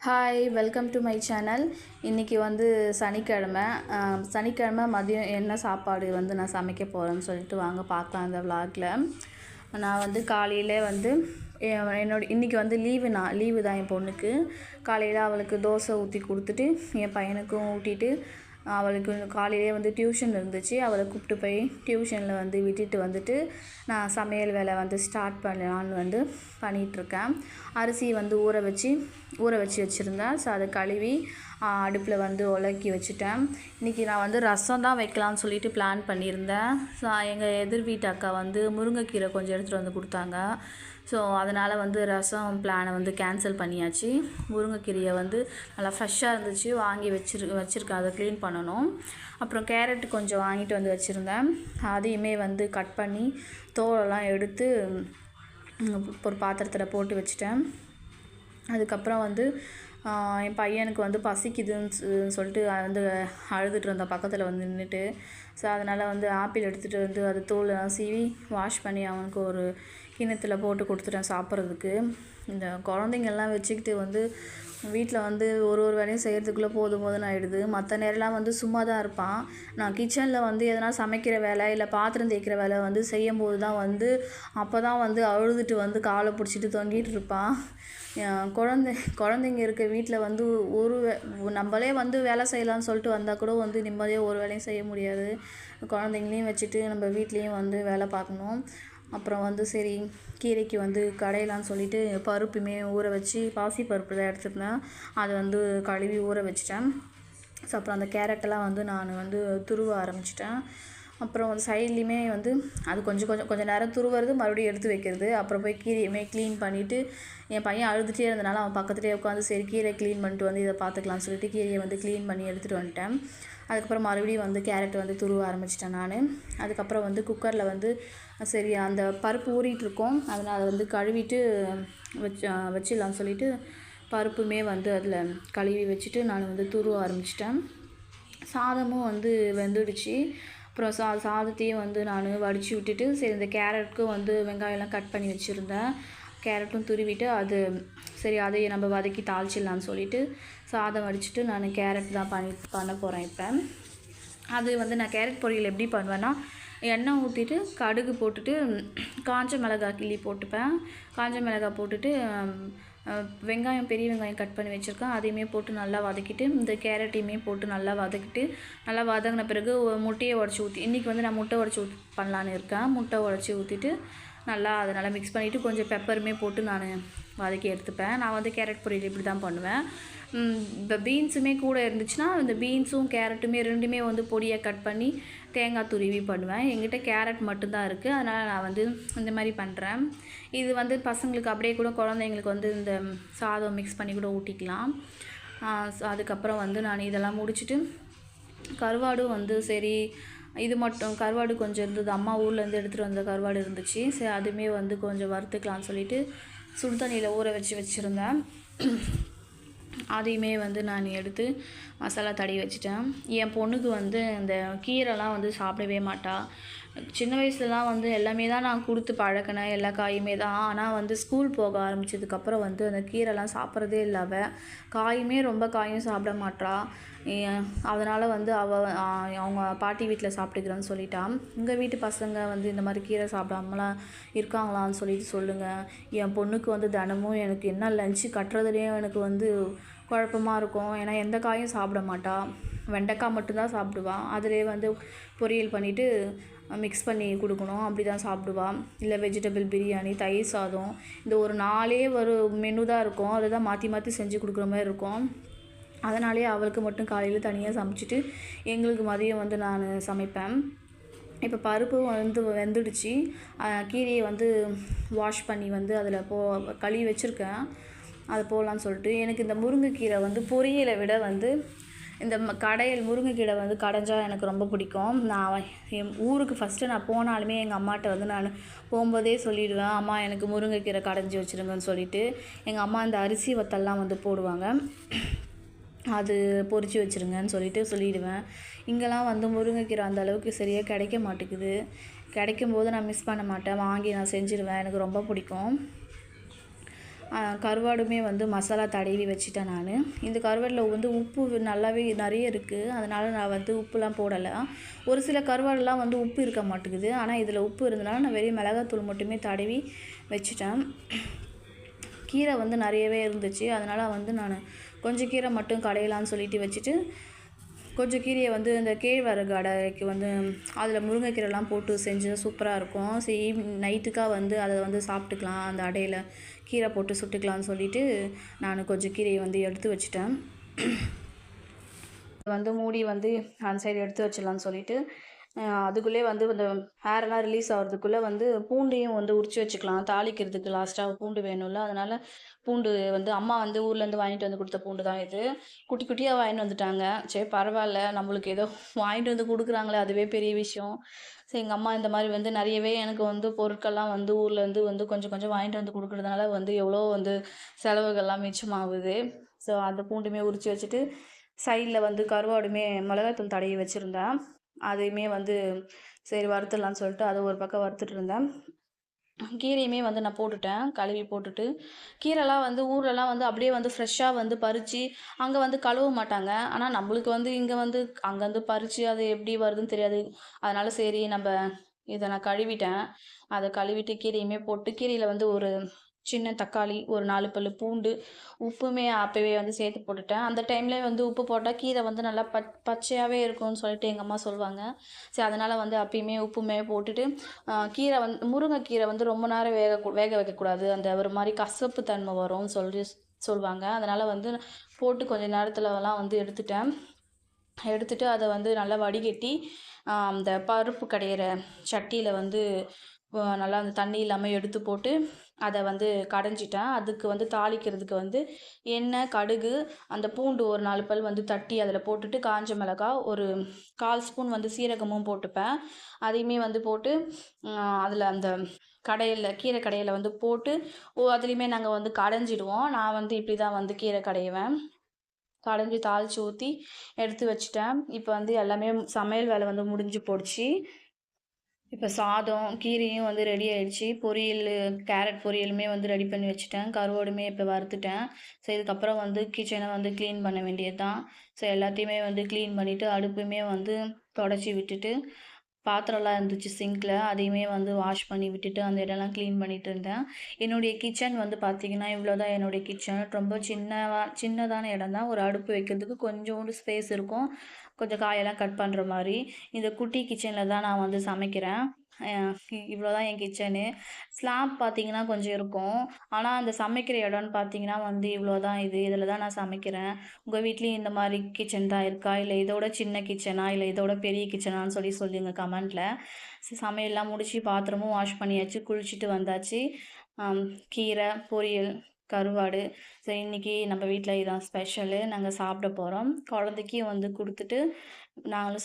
Hi welcome to my channel இன்றைக்கி வந்து சனிக்கிழமை. சனிக்கிழமை மதியம் என்ன சாப்பாடு வந்து நான் சமைக்க போகிறேன்னு சொல்லிட்டு வாங்க பார்க்கலாம் இந்த விளாகில் நான் வந்து காலையில் வந்து என் என்னோட இன்றைக்கி வந்து லீவு நான் லீவு தான் என் பொண்ணுக்கு. காலையில் அவளுக்கு தோசை ஊற்றி கொடுத்துட்டு என் பையனுக்கும் ஊட்டிட்டு அவளுக்கு காலையிலே வந்து டியூஷன் இருந்துச்சு. அவளை கூப்பிட்டு போய் டியூஷனில் வந்து விட்டுட்டு வந்துட்டு நான் சமையல் வேலை வந்து ஸ்டார்ட் பண்ணலான்னு வந்து பண்ணிகிட்ருக்கேன் அரிசி வந்து ஊற வச்சு ஊற வச்சு வச்சுருந்தேன். ஸோ அதை கழுவி அடுப்பில் வந்து உலக்கி வச்சுட்டேன். இன்றைக்கி நான் வந்து ரசம் தான் வைக்கலாம்னு சொல்லிட்டு பிளான் பண்ணியிருந்தேன். ஸோ எங்கள் எதிர் வீட்டு அக்கா வந்து முருங்கைக்கீரை கொஞ்சம் எடுத்துகிட்டு வந்து கொடுத்தாங்க. ஸோ அதனால் வந்து ரசம் பிளானை வந்து கேன்சல் பண்ணியாச்சு. முருங்கைக்கீரையை வந்து நல்லா ஃப்ரெஷ்ஷாக இருந்துச்சு. வாங்கி வச்சிரு வச்சுருக்கேன். அதை க்ளீன் பண்ணணும். அப்புறம் கேரட் கொஞ்சம் வாங்கிட்டு வந்து வச்சுருந்தேன். அதையுமே வந்து கட் பண்ணி தோலெல்லாம் எடுத்து ஒரு பாத்திரத்தில் போட்டு வச்சுட்டேன். அதுக்கப்புறம் வந்து என் பையனுக்கு வந்து பசிக்குதுன்னு சொல்லிட்டு வந்து அழுதுட்டு இருந்தான் பக்கத்தில் வந்து நின்றுட்டு ஸோ அதனால் வந்து ஆப்பிள் எடுத்துகிட்டு வந்து அது தோலெல்லாம் சீவி வாஷ் பண்ணி அவனுக்கு ஒரு கிண்ணத்தில் போட்டு கொடுத்துட்டேன் சாப்பிட்றதுக்கு. இந்த குழந்தைங்கெல்லாம் வச்சுக்கிட்டு வந்து வீட்டில் வந்து ஒரு ஒரு வேலையும் செய்கிறதுக்குள்ளே போதும் போதும்னு ஆகிடுது மற்ற நேரம்லாம் வந்து சும்மா தான் இருப்பான். நான் கிச்சனில் வந்து எதனா சமைக்கிற வேலை இல்லை பாத்திரம் தேய்க்கிற வேலை வந்து செய்யும் போது தான் வந்து அப்போ தான் வந்து அழுதுட்டு வந்து காலை பிடிச்சிட்டு தொங்கிட்டு இருப்பான். குழந்தை குழந்தைங்க இருக்க வீட்டில் வந்து ஒரு நம்மளே வந்து வேலை செய்யலாம்னு சொல்லிட்டு வந்தால் கூட வந்து நிம்மதியாக ஒரு வேலையும் செய்ய முடியாது. குழந்தைங்களையும் வச்சுட்டு நம்ம வீட்லேயும் வந்து வேலை பார்க்கணும். அப்புறம் வந்து சரி கீரைக்கு வந்து கடையலான்னு சொல்லிட்டு பருப்புமே ஊற வச்சு பாசி பருப்பு தான் எடுத்துருந்தேன். அதை வந்து கழுவி ஊற வச்சிட்டேன். ஸோ அப்புறம் அந்த கேரட்டெல்லாம் வந்து நான் வந்து துருவ ஆரம்பிச்சிட்டேன். அப்புறம் வந்து சைட்லேயுமே வந்து அது கொஞ்சம் கொஞ்சம் கொஞ்சம் நேரம் துருவுறது மறுபடியும் எடுத்து வைக்கிறது. அப்புறம் போய் கீரையுமே க்ளீன் பண்ணிவிட்டு என் பையன் அழுதுகிட்டே இருந்தனால அவன் பக்கத்துலேயே உட்காந்து சரி கீரை க்ளீன் பண்ணிட்டு வந்து இதை பார்த்துக்கலாம்னு சொல்லிட்டு கீரையை வந்து க்ளீன் பண்ணி எடுத்துகிட்டு வந்துட்டேன். அதுக்கப்புறம் மறுபடியும் வந்து கேரட் வந்து துருவ ஆரம்பிச்சிட்டேன் நான். அதுக்கப்புறம் வந்து குக்கரில் வந்து சரி அந்த பருப்பு ஊறிட்டுருக்கோம். அதனால் அதை வந்து கழுவிட்டு வச்சு வச்சிடலாம்னு சொல்லிட்டு பருப்புமே வந்து அதில் கழுவி வச்சுட்டு நான் வந்து துருவ ஆரம்பிச்சிட்டேன். சாதமும் வந்து வெந்துடுச்சு. அப்புறம் சா சாதத்தையும் வந்து நான் வடித்து விட்டுட்டு சரி இந்த கேரட்டுக்கும் வந்து வெங்காயம்லாம் கட் பண்ணி வச்சுருந்தேன். கேரட்டும் துருவிட்டு அது சரி அதையே நம்ம வதக்கி தாளிச்சிடலான்னு சொல்லிட்டு சாதம் வடிச்சிட்டு நான் கேரட் தான் பண்ணி பண்ண போகிறேன் இப்போ. அது வந்து நான் கேரட் பொரியல் எப்படி பண்ணுவேன்னா எண்ணெய் ஊற்றிட்டு கடுகு போட்டுட்டு காஞ்ச மிளகாய் கிள்ளி போட்டுப்பேன். காஞ்ச மிளகாய் போட்டுட்டு வெங்காயம் பெரிய வெங்காயம் கட் பண்ணி வச்சுருக்கேன். அதையுமே போட்டு நல்லா வதக்கிட்டு இந்த கேரட்டையுமே போட்டு நல்லா வதக்கிட்டு நல்லா வதங்கின பிறகு முட்டையை உடச்சி ஊற்றி இன்றைக்கி வந்து நான் முட்டை உடச்சி ஊற்றி பண்ணலான்னு இருக்கேன். முட்டை உடச்சி ஊற்றிட்டு நல்லா அதை நல்லா மிக்ஸ் பண்ணிவிட்டு கொஞ்சம் பெப்பருமே போட்டு நான் வதக்கி எடுத்துப்பேன். நான் வந்து கேரட் பொரியல் இப்படி தான் பண்ணுவேன் இப்போ பீன்ஸுமே கூட இருந்துச்சுன்னா இந்த பீன்ஸும் கேரட்டுமே ரெண்டுமே வந்து பொடியாக கட் பண்ணி தேங்காய் துருவி பண்ணுவேன். எங்கிட்ட கேரட் மட்டும்தான் இருக்குது அதனால் நான் வந்து இந்த மாதிரி பண்ணுறேன் இது வந்து பசங்களுக்கு அப்படியே கூட குழந்தைங்களுக்கு வந்து இந்த சாதம் மிக்ஸ் பண்ணி கூட ஊட்டிக்கலாம். அதுக்கப்புறம் வந்து நான் இதெல்லாம் முடிச்சுட்டு கருவாடும் வந்து சரி இது மட்டும் கருவாடு கொஞ்சம் இருந்தது. அம்மா ஊர்லேருந்து எடுத்துகிட்டு வந்த கருவாடு இருந்துச்சு. சரி அதுவுமே வந்து கொஞ்சம் வறுத்துக்கலாம்னு சொல்லிட்டு சுடு தண்ணியில் ஊற வச்சு வச்சுருந்தேன். அதையுமே வந்து நான் எடுத்து மசாலா தடவி வச்சுட்டேன். என் பொண்ணுக்கு வந்து இந்த கீரைலாம் வந்து சாப்பிடவே மாட்டாள் சின்ன வயசுலலாம் வந்து எல்லாமே தான் நான் கொடுத்து பழக்கினேன் எல்லா காயுமே தான். ஆனால் வந்து ஸ்கூல் போக ஆரம்பிச்சதுக்கப்புறம் வந்து அந்த கீரைலாம் சாப்பிட்றதே இல்லை. அவள் காயுமே ரொம்ப காயும் சாப்பிட மாட்டா அதனால் வந்து அவள் அவங்க பாட்டி வீட்டில் சாப்பிட்டுக்கிறேன்னு சொல்லிட்டான் உங்கள் வீட்டு பசங்க வந்து இந்த மாதிரி கீரை சாப்பிடாமலாம் இருக்காங்களான்னு சொல்லிட்டு சொல்லுங்கள் என் பொண்ணுக்கு வந்து தினமும் எனக்கு என்ன லஞ்சு கட்டுறதுலேயும் எனக்கு வந்து குழப்பமாக இருக்கும். ஏன்னா எந்த காயும் சாப்பிட மாட்டா. வெண்டைக்காய் மட்டும்தான் சாப்பிடுவான் அதிலே வந்து பொரியல் பண்ணிவிட்டு மிக்ஸ் பண்ணி கொடுக்கணும். அப்படி தான் சாப்பிடுவா. இல்லை வெஜிடபிள் பிரியாணி தயிர் சாதம். இந்த ஒரு நாளே ஒரு மெனு தான் இருக்கும். அதை தான் மாற்றி மாற்றி செஞ்சு கொடுக்குற மாதிரி இருக்கும். அதனாலேயே அவளுக்கு மட்டும் காலையில் தனியாக சமைச்சிட்டு எங்களுக்கு மதியம் வந்து நான் சமைப்பேன். இப்போ பருப்பு வந்து வெந்துடுச்சு. கீரையை வந்து வாஷ் பண்ணி வந்து அதில் போ கழுவி வச்சுருக்கேன். அது போடலான்னு சொல்லிட்டு எனக்கு இந்த முருங்கைக்கீரை வந்து பொரியலை விட வந்து இந்த ம- கடையல் முருங்கைக்கீரை வந்து கடைஞ்சால் எனக்கு ரொம்ப பிடிக்கும். நான் என் ஊருக்கு ஃபஸ்ட்டு நான் போனாலுமே எங்கள் அம்மாட்ட வந்து நான் போகும்போதே சொல்லிடுவேன் அம்மா எனக்கு முருங்கைக்கீரை கடைஞ்சி வச்சுருங்கன்னு சொல்லிட்டு. எங்கள் அம்மா இந்த அரிசி வத்தல்லாம் வந்து போடுவாங்க. அது பொறிச்சு வச்சுருங்கன்னு சொல்லிட்டு சொல்லிடுவேன். இங்கெல்லாம் வந்து முருங்கைக்கீரை அந்த அளவுக்கு சரியாக கிடைக்க மாட்டேங்குது. கிடைக்கும் போது நான் மிஸ் பண்ண மாட்டேன். வாங்கி நான் செஞ்சுருவேன். எனக்கு ரொம்ப பிடிக்கும். கருவாடுமே வந்து மசாலா தடவி வச்சுட்டேன் நான். இந்த கருவாடில் வந்து உப்பு நல்லாவே நிறைய இருக்குது அதனால் நான் வந்து உப்புலாம் போடலை. ஒரு சில கருவாடெலாம் வந்து உப்பு இருக்க மாட்டேங்குது. ஆனால் இதில் உப்பு இருந்தனால நான் வெறும் மிளகாத்தூள் மட்டுமே தடவி வச்சுட்டேன். கீரை வந்து நிறையவே இருந்துச்சு. அதனால் வந்து நான் கொஞ்சம் கீரை மட்டும் கடையலான்னு சொல்லிட்டு வச்சுட்டு கொஞ்சம் கீரையை வந்து இந்த கேழ்வரகு அடைக்கு வந்து அதில் முருங்கைக்கீரைலாம் போட்டு செஞ்சு சூப்பராக இருக்கும். சரி நைட்டுக்காக வந்து அதை வந்து சாப்பிட்டுக்கலாம். அந்த அடையில் கீரை போட்டு சுட்டுக்கலாம்னு சொல்லிட்டு நான் கொஞ்சம் கீரையை வந்து எடுத்து வச்சுட்டேன். வந்து மூடி வந்து அந்த சைடு எடுத்து வச்சிடலான்னு சொல்லிட்டு அதுக்குள்ளே வந்து இந்த ஹேரெல்லாம் ரிலீஸ் ஆகிறதுக்குள்ளே வந்து பூண்டையும் வந்து உரித்து வச்சுக்கலாம். தாளிக்கிறதுக்கு லாஸ்ட்டாக பூண்டு வேணும்ல. அதனால் பூண்டு வந்து அம்மா வந்து ஊர்லேருந்து வாங்கிட்டு வந்து கொடுத்த பூண்டு தான் இது. குட்டி குட்டியாக வாங்கிட்டு வந்துட்டாங்க. சரி பரவாயில்ல. நம்மளுக்கு ஏதோ வாங்கிட்டு வந்து கொடுக்குறாங்களே. அதுவே பெரிய விஷயம். சரி எங்கள் அம்மா இந்த மாதிரி வந்து நிறையவே எனக்கு வந்து பொருட்கள்லாம் வந்து ஊர்லேருந்து வந்து கொஞ்சம் கொஞ்சம் வாங்கிட்டு வந்து கொடுக்குறதுனால வந்து எவ்வளோ வந்து செலவுகள்லாம் மிச்சமாகுது. ஸோ அந்த பூண்டுமே உரித்து வச்சுட்டு சைடில் வந்து கருவாடுமே மிளகாத்தூள் தடவி வச்சுருந்தேன். அதையுமே வந்து சரி வறுத்துடலான்னு சொல்லிட்டு அதை ஒரு பக்கம் வறுத்துட்டு இருந்தேன். கீரையுமே வந்து நான் போட்டுட்டேன் கழுவி போட்டுட்டு. கீரைலாம் வந்து ஊர்லலாம் வந்து அப்படியே வந்து ஃப்ரெஷ்ஷாக வந்து பறித்து அங்கே வந்து கழுவ மாட்டாங்க. ஆனால் நம்மளுக்கு வந்து இங்கே வந்து அங்கேருந்து பறித்து அது எப்படி வருதுன்னு தெரியாது. அதனால் சரி நம்ம இதை நான் கழுவிட்டேன். அதை கழுவிட்டு கீரையுமே போட்டு கீரையில் வந்து ஒரு சின்ன தக்காளி ஒரு நாலு பல் பூண்டு உப்புமே அப்போவே வந்து சேர்த்து போட்டுட்டேன். அந்த டைம்லேயே வந்து உப்பு போட்டால் கீரை வந்து நல்லா பச் பச்சையாகவே இருக்கும்னு சொல்லிட்டு எங்கள் அம்மா சொல்லுவாங்க சரி அதனால் வந்து அப்பயுமே உப்புமே போட்டுட்டு கீரை வந்து முருங்கைக்கீரை வந்து ரொம்ப நேரம் வேக வேக வைக்கக்கூடாது. அந்த ஒரு மாதிரி கசப்பு தன்மை வரும்னு சொல்லி சொல்லுவாங்க அதனால் வந்து போட்டு கொஞ்சம் நேரத்துலலாம் வந்து எடுத்துட்டேன். எடுத்துட்டு அதை வந்து நல்லா வடிகட்டி அந்த பருப்பு கடையிற சட்டியில் வந்து நல்லா அந்த தண்ணி இல்லாமல் எடுத்து போட்டு அதை வந்து கடைஞ்சிட்டேன். அதுக்கு வந்து தாளிக்கிறதுக்கு வந்து எண்ணெய் கடுகு அந்த பூண்டு ஒரு நாலு பல் வந்து தட்டி அதில் போட்டுட்டு காஞ்ச மிளகா ஒரு கால் ஸ்பூன் வந்து சீரகமும் போட்டுப்பேன். அதையுமே வந்து போட்டு அதில் அந்த கடையில் கீரை கடையில் வந்து போட்டு ஓ அதுலேயுமே நாங்கள் வந்து கடைஞ்சிடுவோம். நான் வந்து இப்படி தான் வந்து கீரை கடையுவேன் கடைஞ்சி தாளித்து ஊற்றி எடுத்து வச்சுட்டேன். இப்போ வந்து எல்லாமே சமையல் வேலை வந்து முடிஞ்சு போடுச்சு இப்போ சாதம் கீரையும் வந்து ரெடி ஆகிடுச்சி பொரியல் கேரட் பொரியலுமே வந்து ரெடி பண்ணி வச்சுட்டேன். கருவாடுமே இப்போ வறுத்துட்டேன். ஸோ இதுக்கப்புறம் வந்து கிச்சனை வந்து க்ளீன் பண்ண வேண்டியது தான் ஸோ எல்லாத்தையுமே வந்து க்ளீன் பண்ணிவிட்டு அடுப்புமே வந்து தொடச்சி விட்டுட்டு பாத்திரம்லாம் இருந்துச்சு சிங்கில் அதையுமே வந்து வாஷ் பண்ணி விட்டுட்டு அந்த இடம்லாம் க்ளீன் பண்ணிகிட்டு இருந்தேன். என்னுடைய கிச்சன் வந்து பார்த்திங்கன்னா இவ்வளோ தான் என்னுடைய கிச்சன் ரொம்ப சின்னவா சின்னதான இடம் தான் ஒரு அடுப்பு வைக்கிறதுக்கு கொஞ்சோண்டு ஸ்பேஸ் இருக்கும். கொஞ்சம் காயெல்லாம் கட் பண்ணுற மாதிரி. இந்த குட்டி கிச்சனில் தான் நான் வந்து சமைக்கிறேன். இவ்வளோ தான் என் கிச்சனு. ஸ்லாப் பார்த்தீங்கன்னா கொஞ்சம் இருக்கும். ஆனால் அந்த சமைக்கிற இடம்னு பார்த்தீங்கன்னா வந்து இவ்வளோ தான் இது. இதில் தான் நான் சமைக்கிறேன். உங்கள் வீட்லேயும் இந்த மாதிரி கிச்சன் தான் இருக்கா? இல்லை இதோட சின்ன கிச்சனா? இல்லை இதோட பெரிய கிச்சனான்னு சொல்லி சொல்லுங்க கமெண்ட்டில் சமையல்லாம் முடித்து பாத்திரமும் வாஷ் பண்ணியாச்சு. குளிச்சுட்டு வந்தாச்சு. கீரை பொரியல் கருவாடு. ஸோ இன்றைக்கி நம்ம வீட்டில் இதான் ஸ்பெஷலு. நாங்கள் சாப்பிட போகிறோம். குழந்தைக்கும் வந்து கொடுத்துட்டு நாங்களும் சா